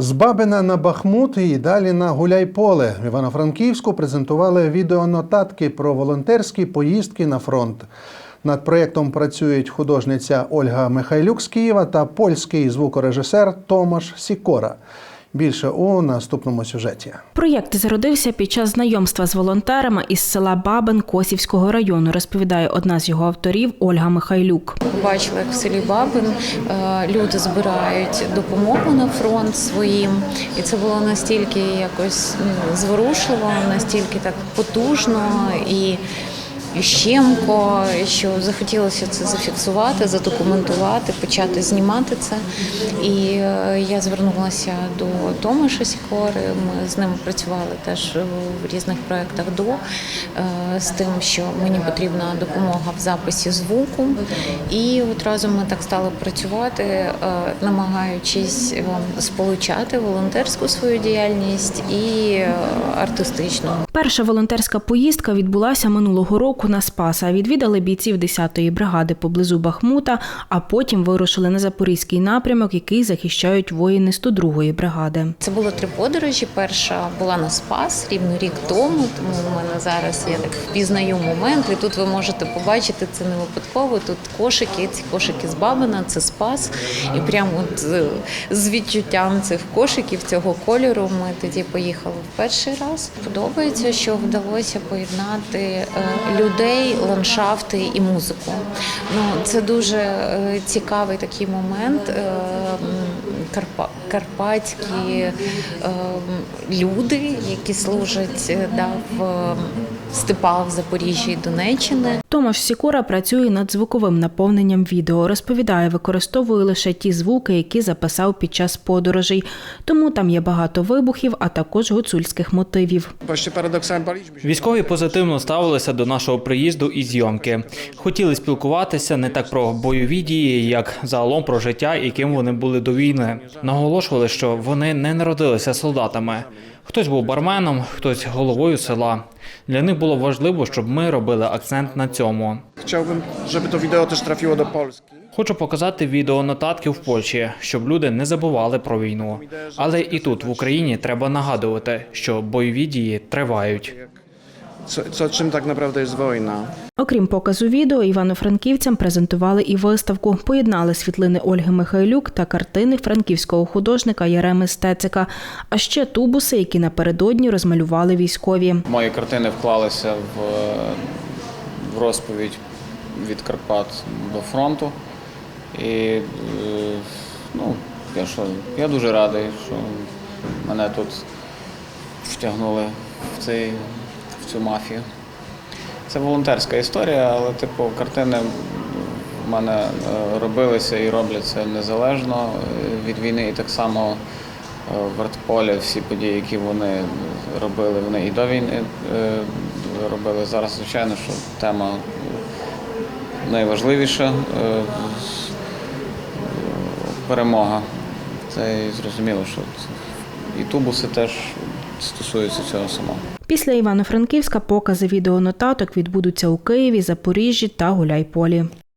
З Бабина на Бахмут і далі на Гуляйполе в Івано-Франківську презентували відеонотатки про волонтерські поїздки на фронт. Над проєктом працюють художниця Ольга Михайлюк з Києва та польський звукорежисер Томаш Сікора. Більше у наступному сюжеті. Проєкт зародився під час знайомства з волонтерами із села Бабин Косівського району, розповідає одна з його авторів Ольга Михайлюк. Побачила, як в селі Бабин е, люди збирають допомогу на фронт своїм, і це було настільки якось зворушливо, настільки так потужно і. Щемко, що захотілося це зафіксувати, задокументувати, почати знімати це. І е, я звернулася до Томаша Сікори. Ми з ним працювали теж в різних проєктах до е, з тим, що мені потрібна допомога в записі звуку. І от разом ми так стали працювати, е, намагаючись сполучати волонтерську свою діяльність і артистичну. Перша волонтерська поїздка відбулася минулого року на Спаса. Відвідали бійців 10-ї бригади поблизу Бахмута, а потім вирушили на запорізький напрямок, який захищають воїни 102-ї бригади. Це було три подорожі. Перша була на Спас рівно рік тому. Тому у мене зараз я так впізнаю момент. І тут ви можете побачити це не випадково. Тут кошики, ці кошики з Бабина, це Спас. І прямо от з- з відчуттям цих кошиків цього кольору ми тоді поїхали в перший раз. Подобається, що вдалося поєднати е, людей, ландшафти і музику. Ну це дуже е, цікавий такий момент. Карпа- карпатські е, люди, які служать е, да, в степах Запоріжжя і Донеччини. Томаш Сікора працює над звуковим наповненням відео. Розповідає, використовує лише ті звуки, які записав під час подорожей. Тому там є багато вибухів, а також гуцульських мотивів. Військові позитивно ставилися до нашого приїзду і зйомки. Хотіли спілкуватися не так про бойові дії, як загалом про життя і ким вони були до війни. Наголошували, що вони не народилися солдатами. Хтось був барменом, хтось головою села. Для них було важливо, щоб ми робили акцент на цьому. Chciałbym, żeby to wideo też trafiło do Polski. Хочу показати відеонотатки в Польщі, щоб люди не забували про війну. Але і тут, в Україні, треба нагадувати, що бойові дії тривають. Co, co, czym tak naprawdę jest wojna. Окрім показу відео, івано-франківцям презентували і виставку. Поєднали світлини Ольги Михайлюк та картини франківського художника Яреми Стецика, а ще тубуси, які напередодні розмалювали військові. Мої картини вклалися в, розповідь від Карпат до фронту. І е, ну, я, що, я дуже радий, що мене тут втягнули в, цей, в цю мафію. Це волонтерська історія, але типу картини в мене е, робилися і робляться незалежно від війни. І так само е, в Артполі всі події, які вони робили, вони і до війни е, робили. Зараз, звичайно, що тема найважливіша перемога. Це і зрозуміло, що і тубуси теж стосуються цього самого. Після Івано-Франківська покази відеонотаток відбудуться у Києві, Запоріжжі та Гуляйполі.